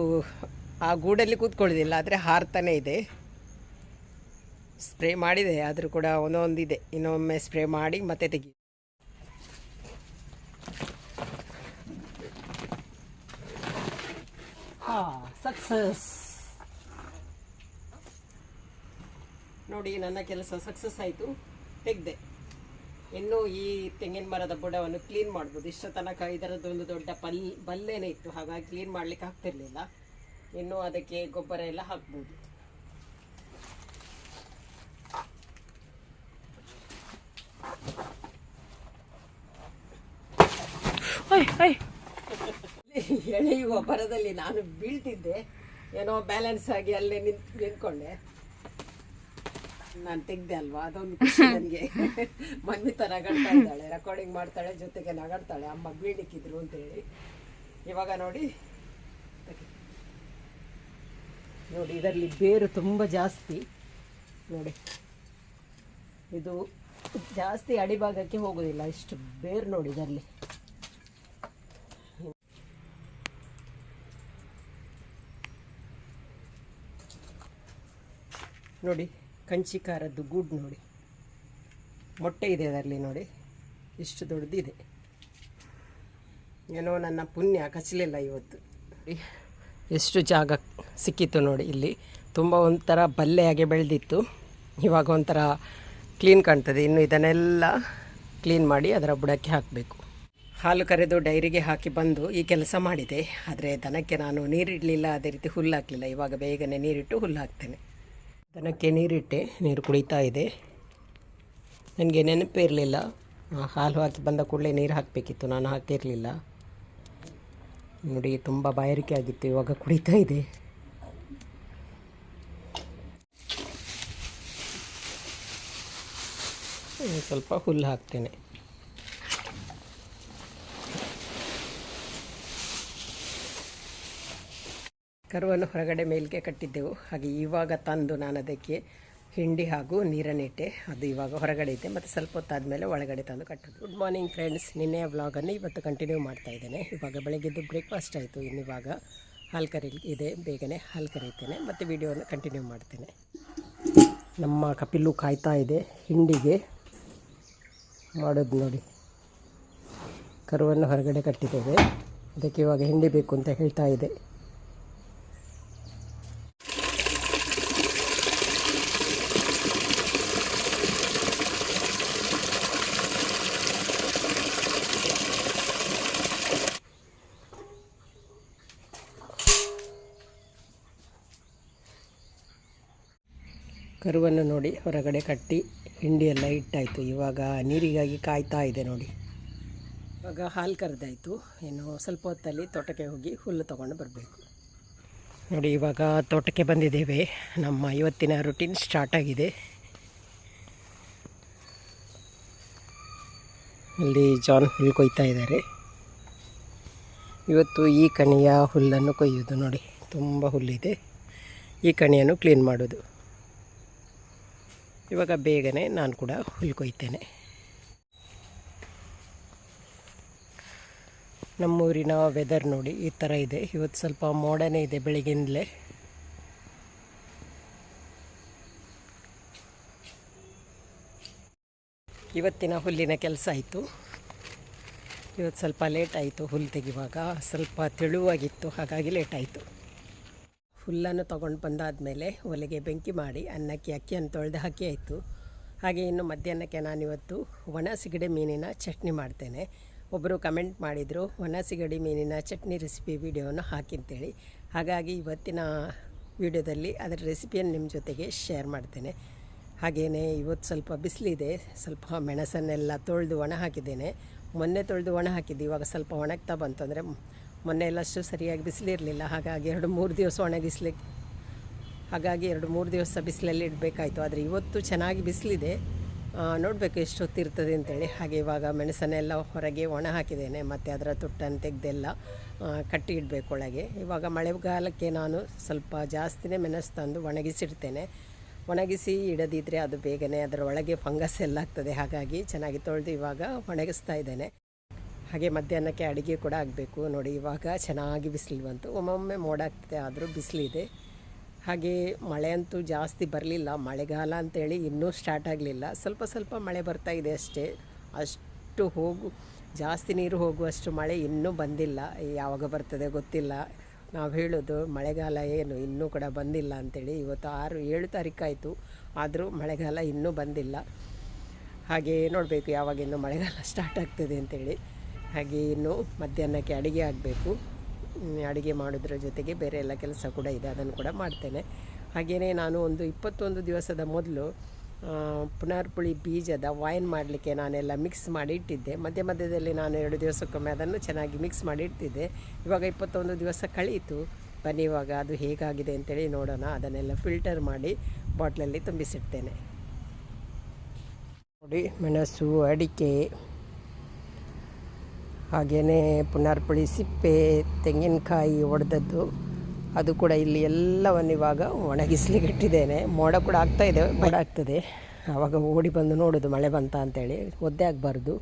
ಆ ಗೂಡಲ್ಲಿ ಕೂತ್ಕೊಳ್ಳೋದಿಲ್ಲ, ಆದರೆ ಹಾರ್ತಾನೆ ಇದೆ. ಸ್ಪ್ರೇ ಮಾಡಿದೆ ಆದರೂ ಕೂಡ ಒಂದೊಂದಿದೆ. ಇನ್ನೊಮ್ಮೆ ಸ್ಪ್ರೇ ಮಾಡಿ ಮತ್ತೆ ತೆಗಿ ಹಾಂ ಸಕ್ಸಸ್ ನೋಡಿ ನನ್ನ ಕೆಲಸ ಸಕ್ಸಸ್ ಆಯಿತು. ತೆಗೆದೆ. ಇನ್ನು ಈ ತೆಂಗಿನ ಮರದ ಬುಡವನ್ನು ಕ್ಲೀನ್ ಮಾಡ್ಬೋದು. ಇಷ್ಟ ತನಕ ಇದರದ್ದೊಂದು ದೊಡ್ಡ ಪಲ್ ಬಲ್ಲೇನೇ ಇತ್ತು. ಹಾಗಾಗಿ ಕ್ಲೀನ್ ಮಾಡ್ಲಿಕ್ಕೆ ಆಗ್ತಿರ್ಲಿಲ್ಲ. ಇನ್ನು ಅದಕ್ಕೆ ಗೊಬ್ಬರ ಎಲ್ಲ ಹಾಕ್ಬೋದು. ಎಳೆಯುವ ಬರದಲ್ಲಿ ನಾನು ಬೀಳ್ತಿದ್ದೆ. ಏನೋ ಬ್ಯಾಲೆನ್ಸ್ ಆಗಿ ಅಲ್ಲೇ ನಿಂತ್ ನಿಂತ್ಕೊಂಡೆ. ನಾನು ತೆಗ್ದೆ ಅಲ್ವಾ? ಅದೊಂದು ಖುಷಿ ನನಗೆ. ಮನ್ವಿತ ನಗಾಡ್ತಾ ಇದ್ದಾಳೆ. ರೆಕಾರ್ಡಿಂಗ್ ಮಾಡ್ತಾಳೆ ಜೊತೆಗೆ ನಗಾಡ್ತಾಳೆ. ಅಮ್ಮ ಬೀಳಿಕ್ಕಿದ್ರು ಅಂತೇಳಿ. ಇವಾಗ ನೋಡಿ. ನೋಡಿ ಇದರಲ್ಲಿ ಬೇರು ತುಂಬ ಜಾಸ್ತಿ. ನೋಡಿ. ಇದು ಜಾಸ್ತಿ ಅಡಿಭಾಗಕ್ಕೆ ಹೋಗೋದಿಲ್ಲ. ಇಷ್ಟು ಬೇರು ನೋಡಿ ಇದರಲ್ಲಿ. ನೋಡಿ, ಕಂಚಿಕಾರದ್ದು ಗೂಡು ನೋಡಿ. ಮೊಟ್ಟೆ ಇದೆ ಅದರಲ್ಲಿ ನೋಡಿ. ಇಷ್ಟು ದೊಡ್ಡದಿದೆ. ಏನೋ ನನ್ನ ಪುಣ್ಯ ಕಚ್ಚಲಿಲ್ಲ ಇವತ್ತು. ಎಷ್ಟು ಜಾಗ ಸಿಕ್ಕಿತ್ತು ನೋಡಿ ಇಲ್ಲಿ. ತುಂಬ ಒಂಥರ ಬಲ್ಲೆಯಾಗೆ ಬೆಳೆದಿತ್ತು. ಇವಾಗ ಒಂಥರ ಕ್ಲೀನ್ ಕಾಣ್ತದೆ. ಇನ್ನು ಇದನ್ನೆಲ್ಲ ಕ್ಲೀನ್ ಮಾಡಿ ಅದರ ಬುಡಕ್ಕೆ ಹಾಕಬೇಕು. ಹಾಲು ಕರೆದು ಡೈರಿಗೆ ಹಾಕಿ ಬಂದು ಈ ಕೆಲಸ ಮಾಡಿದೆ. ಆದರೆ ದನಕ್ಕೆ ನಾನು ನೀರಿಡಲಿಲ್ಲ. ಅದೇ ರೀತಿ ಹುಲ್ಲು ಹಾಕಲಿಲ್ಲ. ಇವಾಗ ಬೇಗನೆ ನೀರಿಟ್ಟು ಹುಲ್ಲು ಹಾಕ್ತೇನೆ. ದನಕ್ಕೆ ನೀರಿಟ್ಟೆ, ನೀರು ಕುಡಿತಾ ಇದೆ. ನನಗೆ ನೆನಪೇ ಇರಲಿಲ್ಲ. ಹಾಲು ಹಾಕಿ ಬಂದ ಕೂಡಲೇ ನೀರು ಹಾಕಬೇಕಿತ್ತು. ನಾನು ಹಾಕಿರಲಿಲ್ಲ. ನೋಡಿ, ತುಂಬ ಬಾಯಾರಿಕೆ ಆಗಿತ್ತು. ಇವಾಗ ಕುಡಿತಾ ಇದೆ. ಸ್ವಲ್ಪ ಹುಲ್ಲು ಹಾಕ್ತೇನೆ. ಕರುವನ್ನು ಹೊರಗಡೆ ಮೇಲ್ಗೆ ಕಟ್ಟಿದ್ದೆವು. ಹಾಗೆ ಇವಾಗ ತಂದು ನಾನು ಅದಕ್ಕೆ ಹಿಂಡಿ ಹಾಗೂ ನೀರನ್ನಿಟ್ಟೆ. ಅದು ಇವಾಗ ಹೊರಗಡೆ ಇದೆ. ಮತ್ತು ಸ್ವಲ್ಪ ಹೊತ್ತಾದಮೇಲೆ ಒಳಗಡೆ ತಂದು ಕಟ್ಟೋದು ಗುಡ್ ಮಾರ್ನಿಂಗ್ ಫ್ರೆಂಡ್ಸ್ ನಿನ್ನೆಯ ವ್ಲಾಗನ್ನು ಇವತ್ತು ಕಂಟಿನ್ಯೂ ಮಾಡ್ತಾ ಇದ್ದೇನೆ. ಇವಾಗ ಬೆಳಗ್ಗೆದ್ದು ಬ್ರೇಕ್ಫಾಸ್ಟ್ ಆಯಿತು. ಇನ್ನು ಇವಾಗ ಹಾಲು ಕರಿ ಇದೆ. ಬೇಗನೆ ಹಾಲು ಕರೀತೇನೆ. ಮತ್ತು ವೀಡಿಯೋನ ಕಂಟಿನ್ಯೂ ಮಾಡ್ತೇನೆ. ನಮ್ಮ ಕಪಿಲು ಕಾಯ್ತಾ ಇದೆ ಹಿಂಡಿಗೆ. ಮಾಡೋದು ನೋಡಿ. ಕರುವನ್ನು ಹೊರಗಡೆ ಕಟ್ಟಿದ್ದೇವೆ. ಅದಕ್ಕೆ ಇವಾಗ ಹಿಂಡಿ ಬೇಕು ಅಂತ ಹೇಳ್ತಾ ಇದೆ. ಕರುವನ್ನು ನೋಡಿ ಹೊರಗಡೆ ಕಟ್ಟಿ ಹಿಂಡಿಯೆಲ್ಲ ಇಟ್ಟಾಯಿತು. ಇವಾಗ ನೀರಿಗಾಗಿ ಕಾಯ್ತಾ ಇದೆ ನೋಡಿ. ಇವಾಗ ಹಾಲು ಕರೆದಾಯಿತು. ಇನ್ನು ಸ್ವಲ್ಪ ಹೊತ್ತಲ್ಲಿ ತೋಟಕ್ಕೆ ಹೋಗಿ ಹುಲ್ಲು ತೊಗೊಂಡು ಬರಬೇಕು. ನೋಡಿ, ಇವಾಗ ತೋಟಕ್ಕೆ ಬಂದಿದ್ದೇವೆ. ನಮ್ಮ ಇವತ್ತಿನ ರುಟೀನ್ ಸ್ಟಾರ್ಟ್ ಆಗಿದೆ. ಅಲ್ಲಿ ಜಾನ್ ಹುಲ್ಲು ಕೊಯ್ತಾ ಇದ್ದಾರೆ. ಇವತ್ತು ಈ ಕಣಿಯ ಹುಲ್ಲನ್ನು ಕೊಯ್ಯೋದು ನೋಡಿ. ತುಂಬ ಹುಲ್ಲಿದೆ. ಈ ಕಣಿಯನ್ನು ಕ್ಲೀನ್ ಮಾಡೋದು. ಇವಾಗ ಬೇಗನೆ ನಾನು ಕೂಡ ಹುಲ್ಲು ಕೊಯ್ತೇನೆ ನಮ್ಮೂರಿನ ವೆದರ್ ನೋಡಿ ಈ ಥರ ಇದೆ. ಇವತ್ತು ಸ್ವಲ್ಪ ಮೋಡನೇ ಇದೆ ಬೆಳಿಗ್ಗಿಂದಲೇ ಇವತ್ತಿನ ಹುಲ್ಲಿನ ಕೆಲಸ ಆಯಿತು. ಇವತ್ತು ಸ್ವಲ್ಪ ಲೇಟ್ ಆಯಿತು ಹುಲ್ಲು ತೆಗೆಯುವಾಗ ಸ್ವಲ್ಪ ತೆಳುವಾಗಿತ್ತು, ಹಾಗಾಗಿ ಲೇಟ್ ಆಯಿತು. ಹುಲ್ಲನ್ನು ತೊಗೊಂಡು ಬಂದಾದಮೇಲೆ ಒಲೆಗೆ ಬೆಂಕಿ ಮಾಡಿ ಅನ್ನಕ್ಕೆ ಅಕ್ಕಿಯನ್ನು ತೊಳೆದು ಹಾಕಿ ಆಯಿತು. ಹಾಗೆ ಇನ್ನು ಮಧ್ಯಾಹ್ನಕ್ಕೆ ನಾನಿವತ್ತು ಒಣ ಸಿಗಡಿ ಮೀನಿನ ಚಟ್ನಿ ಮಾಡ್ತೇನೆ. ಒಬ್ಬರು ಕಮೆಂಟ್ ಮಾಡಿದರು, ಒಣ ಸಿಗಡಿ ಮೀನಿನ ಚಟ್ನಿ ರೆಸಿಪಿ ವಿಡಿಯೋವನ್ನು ಹಾಕಿಂತೇಳಿ ಹಾಗಾಗಿ ಇವತ್ತಿನ ವಿಡಿಯೋದಲ್ಲಿ ಅದರ ರೆಸಿಪಿಯನ್ನು ನಿಮ್ಮ ಜೊತೆಗೆ ಶೇರ್ ಮಾಡ್ತೇನೆ. ಹಾಗೆಯೇ ಇವತ್ತು ಸ್ವಲ್ಪ ಬಿಸಿಲಿದೆ, ಸ್ವಲ್ಪ ಮೆಣಸನ್ನೆಲ್ಲ ತೊಳೆದು ಒಣ ಹಾಕಿದ್ದೇನೆ. ಮೊನ್ನೆ ತೊಳೆದು ಒಣ ಹಾಕಿದ್ದು, ಇವಾಗ ಸ್ವಲ್ಪ ಒಣಗ್ತಾ ಬಂತು. ಅಂದರೆ ಮೊನ್ನೆ ಎಲ್ಲ ಅಷ್ಟು ಸರಿಯಾಗಿ ಬಿಸಿಲಿರಲಿಲ್ಲ. ಹಾಗಾಗಿ ಎರಡು ಮೂರು ದಿವಸ ಒಣಗಿಸ್ಲಿಕ್ಕೆ, ಹಾಗಾಗಿ ಎರಡು ಮೂರು ದಿವಸ ಬಿಸಿಲಲ್ಲಿ ಇಡಬೇಕಾಯ್ತು. ಆದರೆ ಇವತ್ತು ಚೆನ್ನಾಗಿ ಬಿಸಿಲಿದೆ. ನೋಡಬೇಕು ಎಷ್ಟು ಹೊತ್ತಿರ್ತದೆ ಅಂತೇಳಿ. ಹಾಗೆ ಇವಾಗ ಮೆಣಸನ್ನೆಲ್ಲ ಹೊರಗೆ ಒಣ ಹಾಕಿದ್ದೇನೆ. ಮತ್ತು ಅದರ ತುಟ್ಟನ್ನು ತೆಗೆದೆಲ್ಲ ಕಟ್ಟಿ ಇಡಬೇಕು ಒಳಗೆ. ಇವಾಗ ಮಳೆಗಾಲಕ್ಕೆ ನಾನು ಸ್ವಲ್ಪ ಜಾಸ್ತಿನೇ ಮೆಣಸು ತಂದು ಒಣಗಿಸಿಡ್ತೇನೆ. ಒಣಗಿಸಿ ಇಡದಿದ್ದರೆ ಅದು ಬೇಗನೆ ಅದರ ಒಳಗೆ ಫಂಗಸ್ ಎಲ್ಲ ಆಗ್ತದೆ. ಹಾಗಾಗಿ ಚೆನ್ನಾಗಿ ತೊಳೆದು ಇವಾಗ ಒಣಗಿಸ್ತಾ ಇದ್ದೇನೆ. ಹಾಗೆ ಮಧ್ಯಾಹ್ನಕ್ಕೆ ಅಡುಗೆ ಕೂಡ ಆಗಬೇಕು. ನೋಡಿ, ಇವಾಗ ಚೆನ್ನಾಗಿ ಬಿಸಿಲು ಬಂತು. ಒಮ್ಮೊಮ್ಮೆ ಆಗ್ತದೆ ಆದರೂ ಬಿಸಿಲಿದೆ. ಹಾಗೆ ಮಳೆ ಅಂತೂ ಜಾಸ್ತಿ ಬರಲಿಲ್ಲ. ಮಳೆಗಾಲ ಅಂತೇಳಿ ಇನ್ನೂ ಸ್ಟಾರ್ಟ್ ಆಗಲಿಲ್ಲ. ಸ್ವಲ್ಪ ಸ್ವಲ್ಪ ಮಳೆ ಬರ್ತಾ ಇದೆ ಅಷ್ಟೇ. ಅಷ್ಟು ಹೋಗು, ಜಾಸ್ತಿ ನೀರು ಹೋಗುವಷ್ಟು ಮಳೆ ಇನ್ನೂ ಬಂದಿಲ್ಲ. ಯಾವಾಗ ಬರ್ತದೆ ಗೊತ್ತಿಲ್ಲ. ನಾವು ಹೇಳೋದು, ಮಳೆಗಾಲ ಏನು ಇನ್ನೂ ಕೂಡ ಬಂದಿಲ್ಲ ಅಂಥೇಳಿ ಇವತ್ತು ಆರು, ಏಳು ತಾರೀಕಾಯಿತು ಆದರೂ ಮಳೆಗಾಲ ಇನ್ನೂ ಬಂದಿಲ್ಲ. ಹಾಗೆ ನೋಡಬೇಕು ಯಾವಾಗಿನ್ನೂ ಮಳೆಗಾಲ ಸ್ಟಾರ್ಟ್ ಆಗ್ತದೆ ಅಂತೇಳಿ. ಹಾಗೆ ಇನ್ನು ಮಧ್ಯಾಹ್ನಕ್ಕೆ ಅಡುಗೆ ಆಗಬೇಕು. ಅಡುಗೆ ಮಾಡೋದ್ರ ಜೊತೆಗೆ ಬೇರೆ ಎಲ್ಲ ಕೆಲಸ ಕೂಡ ಇದೆ, ಅದನ್ನು ಕೂಡ ಮಾಡ್ತೇನೆ. ಹಾಗೆಯೇ ನಾನು ಒಂದು ಇಪ್ಪತ್ತೊಂದು ದಿವಸದ ಮೊದಲು ಪುನರ್ಪುಳಿ ಬೀಜದ ವೈನ್ ಮಾಡಲಿಕ್ಕೆ ನಾನೆಲ್ಲ ಮಿಕ್ಸ್ ಮಾಡಿ ಇಟ್ಟಿದ್ದೆ. ಮಧ್ಯ ಮಧ್ಯದಲ್ಲಿ ನಾನು ಎರಡು ದಿವಸಕ್ಕೊಮ್ಮೆ ಅದನ್ನು ಚೆನ್ನಾಗಿ ಮಿಕ್ಸ್ ಮಾಡಿ ಇಟ್ಟಿದ್ದೆ. ಇವಾಗ ಇಪ್ಪತ್ತೊಂದು ದಿವಸ ಕಳೀತು. ಬನ್ನಿ, ಇವಾಗ ಅದು ಹೇಗಾಗಿದೆ ಅಂತೇಳಿ ನೋಡೋಣ. ಅದನ್ನೆಲ್ಲ ಫಿಲ್ಟರ್ ಮಾಡಿ ಬಾಟ್ಲಲ್ಲಿ ತುಂಬಿಸಿಡ್ತೇನೆ. ನೋಡಿ, ಮೆಣಸು, ಅಡಿಕೆ ಹಾಗೆಯೇ ಪುನರ್ಪುಳಿ ಸಿಪ್ಪೆ, ತೆಂಗಿನಕಾಯಿ ಒಡೆದದ್ದು, ಅದು ಕೂಡ ಇಲ್ಲಿ ಎಲ್ಲವನ್ನು ಇವಾಗ ಒಣಗಿಸ್ಲಿಕ್ಕೆ ಇಟ್ಟಿದ್ದೇನೆ ಮೋಡ ಕೂಡ ಆಗ್ತಾ ಇದೆ, ಮೋಡ ಆಗ್ತದೆ. ಆವಾಗ ಓಡಿ ಬಂದು ನೋಡೋದು, ಮಳೆ ಬಂತ ಅಂತೇಳಿ. ಒದ್ದೆ ಆಗಬಾರ್ದು.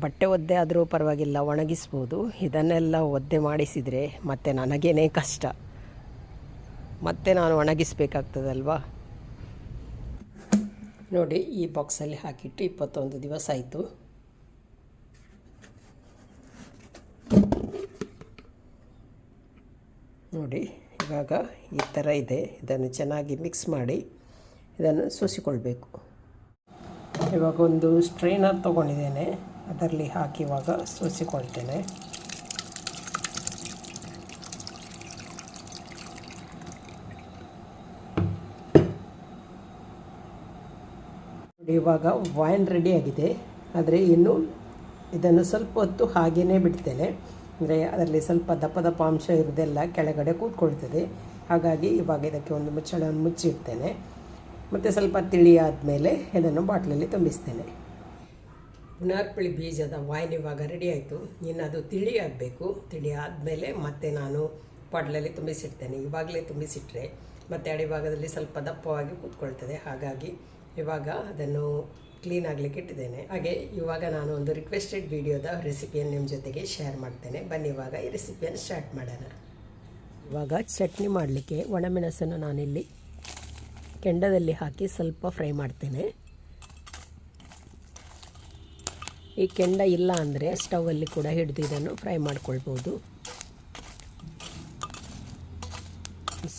ಬಟ್ಟೆ ಒದ್ದೆ ಆದರೂ ಪರವಾಗಿಲ್ಲ, ಒಣಗಿಸ್ಬೋದು. ಇದನ್ನೆಲ್ಲ ಒದ್ದೆ ಮಾಡಿಸಿದರೆ ಮತ್ತೆ ನನಗೇನೇ ಕಷ್ಟ. ಮತ್ತೆ ನಾನು ಒಣಗಿಸ್ಬೇಕಾಗ್ತದಲ್ವಾ? ನೋಡಿ, ಈ ಬಾಕ್ಸಲ್ಲಿ ಹಾಕಿಟ್ಟು ಇಪ್ಪತ್ತೊಂದು ದಿವಸ ಆಯಿತು. ನೋಡಿ, ಇವಾಗ ಈ ಥರ ಇದೆ. ಇದನ್ನು ಚೆನ್ನಾಗಿ ಮಿಕ್ಸ್ ಮಾಡಿ, ಇದನ್ನು ಸೋಸಿಕೊಳ್ಬೇಕು. ಇವಾಗ ಒಂದು ಸ್ಟ್ರೈನರ್ ತೊಗೊಂಡಿದ್ದೇನೆ. ಅದರಲ್ಲಿ ಹಾಕಿ ಇವಾಗ ಸೋಸಿಕೊಳ್ತೇನೆ. ಇವಾಗ ವೈನ್ ರೆಡಿಯಾಗಿದೆ ಆದರೆ ಇನ್ನು ಇದನ್ನು ಸ್ವಲ್ಪ ಹೊತ್ತು ಹಾಗೆಯೇ ಬಿಡ್ತೇನೆ. ಅಂದರೆ ಅದರಲ್ಲಿ ಸ್ವಲ್ಪ ದಪ್ಪ ದಪ್ಪ ಅಂಶ ಇರೋದೆಲ್ಲ ಕೆಳಗಡೆ ಕೂತ್ಕೊಳ್ತದೆ. ಹಾಗಾಗಿ ಇವಾಗ ಇದಕ್ಕೆ ಒಂದು ಮುಚ್ಚಳವನ್ನು ಮುಚ್ಚಿಡ್ತೇನೆ. ಮತ್ತು ಸ್ವಲ್ಪ ತಿಳಿ ಆದಮೇಲೆ ಇದನ್ನು ಬಾಟ್ಲಲ್ಲಿ ತುಂಬಿಸ್ತೇನೆ. ಪುನಾರ್ಪಳಿ ಬೀಜದ ವಾಯ್ನ ಇವಾಗ ರೆಡಿ ಆಯಿತು. ಇನ್ನು ಅದು ತಿಳಿ ಆಗಬೇಕು. ತಿಳಿ ಆದಮೇಲೆ ಮತ್ತೆ ನಾನು ಬಾಟ್ಲಲ್ಲಿ ತುಂಬಿಸಿಡ್ತೇನೆ. ಇವಾಗಲೇ ತುಂಬಿಸಿಟ್ರೆ ಮತ್ತು ಅಡಿಭಾಗದಲ್ಲಿ ಸ್ವಲ್ಪ ದಪ್ಪವಾಗಿ ಕೂತ್ಕೊಳ್ತದೆ. ಹಾಗಾಗಿ ಇವಾಗ ಅದನ್ನು ಕ್ಲೀನ್ ಆಗಲಿಕ್ಕೆ ಇಟ್ಟಿದ್ದೇನೆ. ಹಾಗೆ ಇವಾಗ ನಾನು ಒಂದು ರಿಕ್ವೆಸ್ಟೆಡ್ ವಿಡಿಯೋದ ರೆಸಿಪಿಯನ್ನು ನಿಮ್ಮ ಜೊತೆಗೆ ಶೇರ್ ಮಾಡ್ತೇನೆ. ಬನ್ನಿ, ಇವಾಗ ಈ ರೆಸಿಪಿಯನ್ನು ಸ್ಟಾರ್ಟ್ ಮಾಡೋಣ. ಇವಾಗ ಚಟ್ನಿ ಮಾಡಲಿಕ್ಕೆ ಒಣಮೆಣಸನ್ನು ನಾನಿಲ್ಲಿ ಕೆಂಡದಲ್ಲಿ ಹಾಕಿ ಸ್ವಲ್ಪ ಫ್ರೈ ಮಾಡ್ತೇನೆ. ಈ ಕೆಂಡ ಇಲ್ಲ ಅಂದರೆ ಸ್ಟವಲ್ಲಿ ಕೂಡ ಹಿಡಿದು ಇದನ್ನು ಫ್ರೈ ಮಾಡ್ಕೊಳ್ಬೋದು.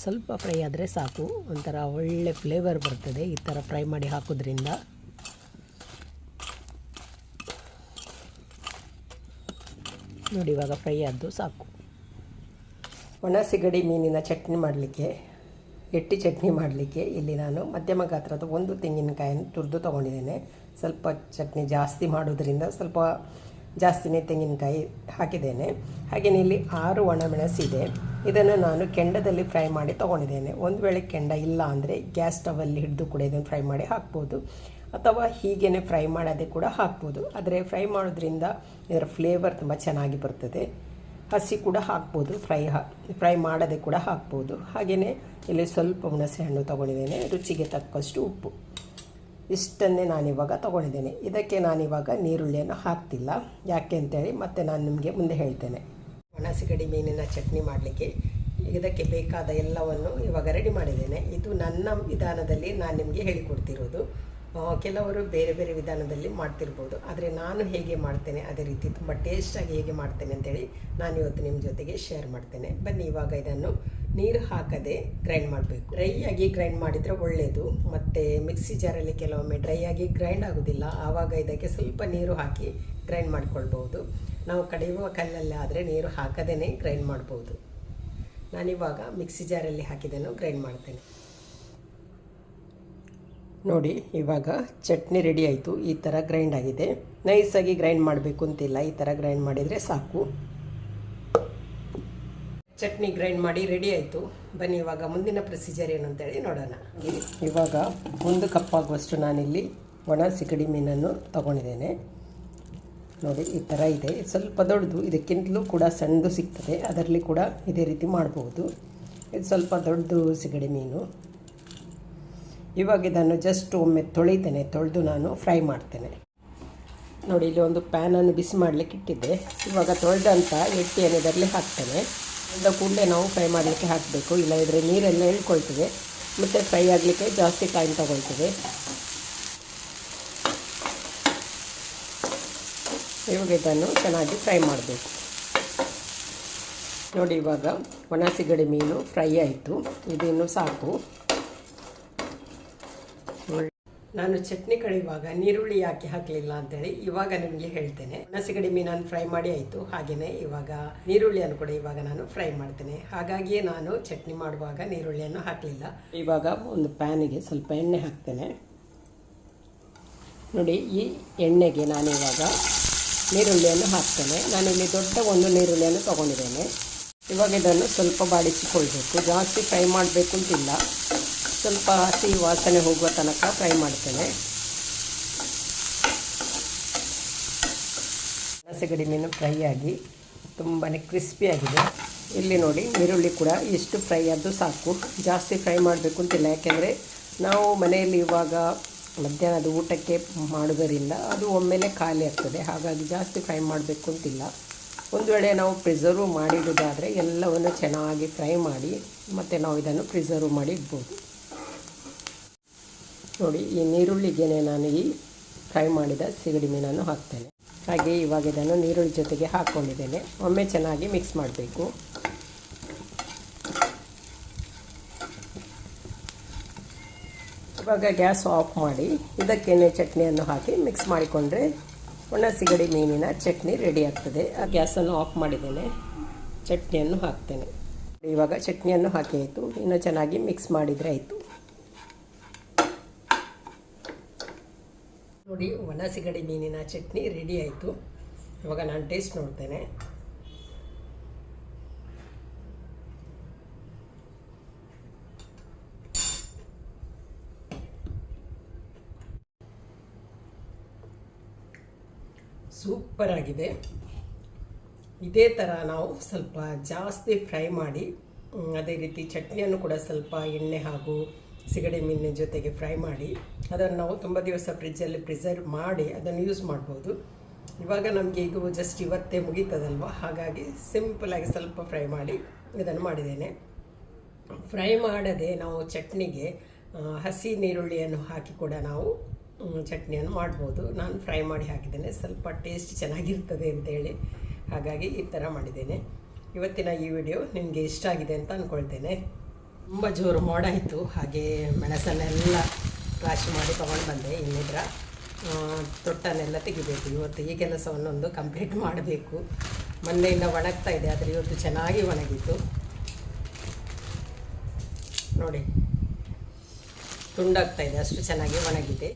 ಸ್ವಲ್ಪ ಫ್ರೈ ಆದರೆ ಸಾಕು. ಒಂಥರ ಒಳ್ಳೆ ಫ್ಲೇವರ್ ಬರ್ತದೆ ಈ ಥರ ಫ್ರೈ ಮಾಡಿ ಹಾಕೋದ್ರಿಂದ. ನೋಡಿ, ಇವಾಗ ಫ್ರೈ ಆದ್ದು ಸಾಕು. ಒಣ ಸಿಗಡಿ ಮೀನಿನ ಚಟ್ನಿ ಮಾಡಲಿಕ್ಕೆ, ಎಟ್ಟಿ ಚಟ್ನಿ ಮಾಡಲಿಕ್ಕೆ ಇಲ್ಲಿ ನಾನು ಮಧ್ಯಮ ಗಾತ್ರದ ಒಂದು ತೆಂಗಿನಕಾಯನ್ನು ತುರಿದು ತೊಗೊಂಡಿದ್ದೇನೆ. ಸ್ವಲ್ಪ ಚಟ್ನಿ ಜಾಸ್ತಿ ಮಾಡೋದ್ರಿಂದ ಸ್ವಲ್ಪ ಜಾಸ್ತಿನೇ ತೆಂಗಿನಕಾಯಿ ಹಾಕಿದ್ದೇನೆ. ಹಾಗೆಯೇ ಇಲ್ಲಿ ಆರು ಒಣಮೆಣಸಿದೆ. ಇದನ್ನು ನಾನು ಕೆಂಡದಲ್ಲಿ ಫ್ರೈ ಮಾಡಿ ತೊಗೊಂಡಿದ್ದೇನೆ. ಒಂದು ವೇಳೆ ಕೆಂಡ ಇಲ್ಲ ಅಂದರೆ ಗ್ಯಾಸ್ ಸ್ಟವಲ್ಲಿ ಹಿಡಿದು ಕೂಡ ಇದನ್ನು ಫ್ರೈ ಮಾಡಿ ಹಾಕ್ಬೋದು. ಅಥವಾ ಹೀಗೇ ಫ್ರೈ ಮಾಡೋದೇ ಕೂಡ ಹಾಕ್ಬೋದು. ಆದರೆ ಫ್ರೈ ಮಾಡೋದ್ರಿಂದ ಇದರ ಫ್ಲೇವರ್ ತುಂಬ ಚೆನ್ನಾಗಿ ಬರ್ತದೆ. ಹಸಿ ಕೂಡ ಹಾಕ್ಬೋದು, ಫ್ರೈ ಹಾ, ಫ್ರೈ ಮಾಡೋದೇ ಕೂಡ ಹಾಕ್ಬೋದು. ಹಾಗೆಯೇ ಇಲ್ಲಿ ಸ್ವಲ್ಪ ಹುಣಸೆ ಹಣ್ಣು ತೊಗೊಂಡಿದ್ದೇನೆ, ರುಚಿಗೆ ತಕ್ಕಷ್ಟು ಉಪ್ಪು. ಇಷ್ಟನ್ನೇ ನಾನಿವಾಗ ತೊಗೊಂಡಿದ್ದೇನೆ. ಇದಕ್ಕೆ ನಾನಿವಾಗ ನೀರುಳ್ಳಿಯನ್ನು ಹಾಕ್ತಿಲ್ಲ. ಯಾಕೆ ಅಂತೇಳಿ ಮತ್ತೆ ನಾನು ನಿಮಗೆ ಮುಂದೆ ಹೇಳ್ತೇನೆ. ಒಣಸಿಗಡಿ ಮೀನಿನ ಚಟ್ನಿ ಮಾಡಲಿಕ್ಕೆ ಇದಕ್ಕೆ ಬೇಕಾದ ಎಲ್ಲವನ್ನು ಇವಾಗ ರೆಡಿ ಮಾಡಿದ್ದೇನೆ. ಇದು ನನ್ನ ವಿಧಾನದಲ್ಲಿ ನಾನು ನಿಮಗೆ ಹೇಳಿಕೊಡ್ತಿರೋದು. ಕೆಲವರು ಬೇರೆ ಬೇರೆ ವಿಧಾನದಲ್ಲಿ ಮಾಡ್ತಿರ್ಬೋದು. ಆದರೆ ನಾನು ಹೇಗೆ ಮಾಡ್ತೇನೆ, ಅದೇ ರೀತಿ ತುಂಬ ಟೇಸ್ಟಾಗಿ ಹೇಗೆ ಮಾಡ್ತೇನೆ ಅಂತೇಳಿ ನಾನು ಇವತ್ತು ನಿಮ್ಮ ಜೊತೆಗೆ ಶೇರ್ ಮಾಡ್ತೇನೆ. ಬನ್ನಿ, ಇವಾಗ ಇದನ್ನು ನೀರು ಹಾಕದೆ ಗ್ರೈಂಡ್ ಮಾಡಬೇಕು. ಡ್ರೈ ಆಗಿ ಗ್ರೈಂಡ್ ಮಾಡಿದರೆ ಒಳ್ಳೆಯದು ಮತ್ತು ಮಿಕ್ಸಿ ಜಾರಲ್ಲಿ ಕೆಲವೊಮ್ಮೆ ಡ್ರೈ ಆಗಿ ಗ್ರೈಂಡ್ ಆಗೋದಿಲ್ಲ. ಆವಾಗ ಇದಕ್ಕೆ ಸ್ವಲ್ಪ ನೀರು ಹಾಕಿ ಗ್ರೈಂಡ್ ಮಾಡ್ಕೊಳ್ಬೋದು ನಾವು ಕಡಿಯುವ ಕಲ್ಲಲ್ಲಿ ಆದರೆ ನೀರು ಹಾಕದೇ ಗ್ರೈಂಡ್ ಮಾಡ್ಬೋದು ನಾನಿವಾಗ ಮಿಕ್ಸಿ ಜಾರಲ್ಲಿ ಹಾಕಿದನ್ನು ಗ್ರೈಂಡ್ ಮಾಡ್ತೇನೆ. ನೋಡಿ, ಇವಾಗ ಚಟ್ನಿ ರೆಡಿ ಆಯಿತು. ಈ ಥರ ಗ್ರೈಂಡ್ ಆಗಿದೆ. ನೈಸಾಗಿ ಗ್ರೈಂಡ್ ಮಾಡಬೇಕು ಅಂತಿಲ್ಲ. ಈ ಥರ ಗ್ರೈಂಡ್ ಮಾಡಿದರೆ ಸಾಕು. ಚಟ್ನಿ ಗ್ರೈಂಡ್ ಮಾಡಿ ರೆಡಿ ಆಯಿತು. ಬನ್ನಿ, ಇವಾಗ ಮುಂದಿನ ಪ್ರೊಸೀಜರ್ ಏನು ಅಂತೇಳಿ ನೋಡೋಣ. ಇವಾಗ ಒಂದು ಕಪ್ ಆಗುವಷ್ಟು ನಾನಿಲ್ಲಿ ಒಣ ಸಿಗಡಿ ಮೀನನ್ನು ತಗೊಂಡಿದ್ದೇನೆ. ನೋಡಿ, ಈ ಥರ ಇದೆ. ಸ್ವಲ್ಪ ದೊಡ್ಡದು, ಇದಕ್ಕಿಂತಲೂ ಕೂಡ ಸಣ್ಣದು ಸಿಗ್ತದೆ. ಅದರಲ್ಲಿ ಕೂಡ ಇದೇ ರೀತಿ ಮಾಡಬಹುದು ಇದು ಸ್ವಲ್ಪ ದೊಡ್ಡದು ಸಿಗಡಿ ಮೀನು. ಇವಾಗ ಇದನ್ನು ಜಸ್ಟ್ ಒಮ್ಮೆ ತೊಳಿತೇನೆ, ತೊಳೆದು ನಾನು ಫ್ರೈ ಮಾಡ್ತೇನೆ. ನೋಡಿ, ಇಲ್ಲಿ ಒಂದು ಪ್ಯಾನನ್ನು ಬಿಸಿ ಮಾಡಲಿಕ್ಕೆ ಇಟ್ಟಿದ್ದೆ. ಇವಾಗ ತೊಳೆದಂಥ ಎಟ್ಟಿಯನ್ನು ಇದರಲ್ಲಿ ಹಾಕ್ತೇನೆ. ಅದ ಕೂಡಲೇ ನಾವು ಫ್ರೈ ಮಾಡಲಿಕ್ಕೆ ಹಾಕಬೇಕು. ಇಲ್ಲದಿದ್ದರೆ ನೀರೆಲ್ಲ ಇಳ್ಕೊಳ್ತದೆ. ಮತ್ತು ಫ್ರೈ ಆಗಲಿಕ್ಕೆ ಜಾಸ್ತಿ ಟೈಮ್ ತಗೊಳ್ತದೆ. ಇವಾಗ ಇದನ್ನು ಚೆನ್ನಾಗಿ ಫ್ರೈ ಮಾಡಬೇಕು. ನೋಡಿ, ಇವಾಗ ಒಣ ಸಿಗಡಿ ಮೀನು ಫ್ರೈ ಆಯಿತು. ಇದಿನ್ನು ಸಾಕು. ನಾನು ಚಟ್ನಿ ಕಳೆಯುವಾಗ ನೀರುಳ್ಳಿ ಯಾಕೆ ಹಾಕಲಿಲ್ಲ ಅಂತೇಳಿ ಇವಾಗ ನಿಮಗೆ ಹೇಳ್ತೇನೆ. ಒಣಸಿಗಡಿ ಮೀನನ್ನು ಫ್ರೈ ಮಾಡಿ ಆಯಿತು. ಹಾಗೆಯೇ ಇವಾಗ ನೀರುಳ್ಳಿಯನ್ನು ಕೂಡ ಇವಾಗ ನಾನು ಫ್ರೈ ಮಾಡ್ತೇನೆ. ಹಾಗಾಗಿಯೇ ನಾನು ಚಟ್ನಿ ಮಾಡುವಾಗ ನೀರುಳ್ಳಿಯನ್ನು ಹಾಕಲಿಲ್ಲ. ಇವಾಗ ಒಂದು ಪ್ಯಾನಿಗೆ ಸ್ವಲ್ಪ ಎಣ್ಣೆ ಹಾಕ್ತೇನೆ. ನೋಡಿ, ಈ ಎಣ್ಣೆಗೆ ನಾನು ಇವಾಗ ನೀರುಳ್ಳಿಯನ್ನು ಹಾಕ್ತೇನೆ. ನಾನಿಲ್ಲಿ ದೊಡ್ಡ ಒಂದು ನೀರುಳ್ಳಿಯನ್ನು ತೊಗೊಂಡಿದ್ದೇನೆ. ಇವಾಗ ಇದನ್ನು ಸ್ವಲ್ಪ ಬಾಡಿಸಿಕೊಳ್ಬೇಕು. ಜಾಸ್ತಿ ಫ್ರೈ ಮಾಡಬೇಕು ಅಂತಿಲ್ಲ ಸ್ವಲ್ಪ ಹಸಿ ವಾಸನೆ ಹೋಗುವ ತನಕ ಫ್ರೈ ಮಾಡ್ತೇನೆ. ಹಸಿಗಡಿ ಮೀನು ಫ್ರೈ ಆಗಿ ತುಂಬಾ ಕ್ರಿಸ್ಪಿಯಾಗಿದೆ ಇಲ್ಲಿ ನೋಡಿ ಈರುಳ್ಳಿ ಕೂಡ ಎಷ್ಟು ಫ್ರೈ ಆದರೂ ಸಾಕು. ಜಾಸ್ತಿ ಫ್ರೈ ಮಾಡಬೇಕು ಅಂತಿಲ್ಲ, ಯಾಕೆಂದರೆ ನಾವು ಮನೆಯಲ್ಲಿ ಇವಾಗ ಮಧ್ಯಾಹ್ನದ ಊಟಕ್ಕೆ ಮಾಡೋದರಿಂದ ಅದು ಒಮ್ಮೆಲೆ ಖಾಲಿ ಆಗ್ತದೆ. ಹಾಗಾಗಿ ಜಾಸ್ತಿ ಫ್ರೈ ಮಾಡಬೇಕು ಅಂತಿಲ್ಲ. ಒಂದು ವೇಳೆ ನಾವು ಪ್ರಿಸರ್ವ್ ಮಾಡಿಡೋದಾದರೆ ಎಲ್ಲವನ್ನು ಚೆನ್ನಾಗಿ ಫ್ರೈ ಮಾಡಿ ಮತ್ತು ನಾವು ಇದನ್ನು ಪ್ರಿಸರ್ವ್ ಮಾಡಿ ಇಡ್ಬೋದು. ನೋಡಿ, ಈ ನೀರುಳ್ಳಿಗೆ ನಾನು ಈ ಫ್ರೈ ಮಾಡಿದ ಸಿಗಡಿ ಮೀನನ್ನು ಹಾಕ್ತೇನೆ. ಹಾಗೆ ಇವಾಗ ಇದನ್ನು ನೀರುಳ್ಳಿ ಜೊತೆಗೆ ಹಾಕ್ಕೊಂಡಿದ್ದೇನೆ ಒಮ್ಮೆ ಚೆನ್ನಾಗಿ ಮಿಕ್ಸ್ ಮಾಡಬೇಕು. ಇವಾಗ ಗ್ಯಾಸ್ ಆಫ್ ಮಾಡಿ, ಇದಕ್ಕೇನೆ ಚಟ್ನಿಯನ್ನು ಹಾಕಿ ಮಿಕ್ಸ್ ಮಾಡಿಕೊಂಡ್ರೆ ಒಣ ಸಿಗಡಿ ಮೀನಿನ ಚಟ್ನಿ ರೆಡಿ ಆಗ್ತದೆ. ಆ ಗ್ಯಾಸನ್ನು ಆಫ್ ಮಾಡಿದ್ದೇನೆ. ಚಟ್ನಿಯನ್ನು ಹಾಕ್ತೇನೆ. ಇವಾಗ ಚಟ್ನಿಯನ್ನು ಹಾಕಿ ಆಯಿತು. ಇನ್ನೂ ಚೆನ್ನಾಗಿ ಮಿಕ್ಸ್ ಮಾಡಿದರೆ ಆಯಿತು. ನೋಡಿ ಒಣ ಸಿಗಡಿ ಮೀನಿನ ಚಟ್ನಿ ರೆಡಿ ಆಯಿತು. ಇವಾಗ ನಾನು ಟೇಸ್ಟ್ ನೋಡ್ತೇನೆ. ಸೂಪರ್ ಆಗಿದೆ. ಇದೇ ಥರ ನಾವು ಸ್ವಲ್ಪ ಜಾಸ್ತಿ ಫ್ರೈ ಮಾಡಿ ಅದೇ ರೀತಿ ಚಟ್ನಿಯನ್ನು ಕೂಡ ಸ್ವಲ್ಪ ಎಣ್ಣೆ ಹಾಗೂ ಸಿಗಡಿ ಮೀನಿನ ಜೊತೆಗೆ ಫ್ರೈ ಮಾಡಿ, ಅದನ್ನು ನಾವು ತುಂಬ ದಿವಸ ಫ್ರಿಜ್ಜಲ್ಲಿ ಪ್ರಿಸರ್ವ್ ಮಾಡಿ ಅದನ್ನು ಯೂಸ್ ಮಾಡ್ಬೋದು. ಇವಾಗ ನಮಗೆ ಇದು ಜಸ್ಟ್ ಇವತ್ತೇ ಮುಗೀತದಲ್ವ? ಹಾಗಾಗಿ ಸಿಂಪಲಾಗಿ ಸ್ವಲ್ಪ ಫ್ರೈ ಮಾಡಿ ಇದನ್ನು ಮಾಡಿದ್ದೇನೆ. ಫ್ರೈ ಮಾಡದೆ ನಾವು ಚಟ್ನಿಗೆ ಹಸಿ ನೀರುಳ್ಳಿಯನ್ನು ಹಾಕಿ ಕೂಡ ನಾವು ಚಟ್ನಿಯನ್ನು ಮಾಡ್ಬೋದು. ನಾನು ಫ್ರೈ ಮಾಡಿ ಹಾಕಿದ್ದೇನೆ. ಸ್ವಲ್ಪ ಟೇಸ್ಟ್ ಚೆನ್ನಾಗಿರ್ತದೆ ಅಂತೇಳಿ ಹಾಗಾಗಿ ಈ ಥರ ಮಾಡಿದ್ದೇನೆ. ಇವತ್ತಿನ ಈ ವಿಡಿಯೋ ನಿಮಗೆ ಇಷ್ಟ ಆಗಿದೆ ಅಂತ ಅಂದ್ಕೊಳ್ತೇನೆ ತುಂಬ ಜೋರು ಮೋಡ ಇತ್ತು ಹಾಗೆ ಮೆಣಸನ್ನೆಲ್ಲ ರಾಶಿ ಮಾಡಿ ತೊಗೊಂಡು ಬಂದೆ ಇನ್ನಿದ್ರ. ತೊಟ್ಟನ್ನೆಲ್ಲ ತೆಗಿಬೇಕು. ಇವತ್ತು ಈ ಕೆಲಸವನ್ನೊಂದು ಕಂಪ್ಲೀಟ್ ಮಾಡಬೇಕು. ಮೊನ್ನೆಯಿಂದ ಒಣಗ್ತಾ ಇದೆ, ಆದರೆ ಇವತ್ತು ಚೆನ್ನಾಗಿ ಒಣಗಿತ್ತು. ನೋಡಿ, ತುಂಡಾಗ್ತಾ ಇದೆ, ಅಷ್ಟು ಚೆನ್ನಾಗಿ ಒಣಗಿದೆ.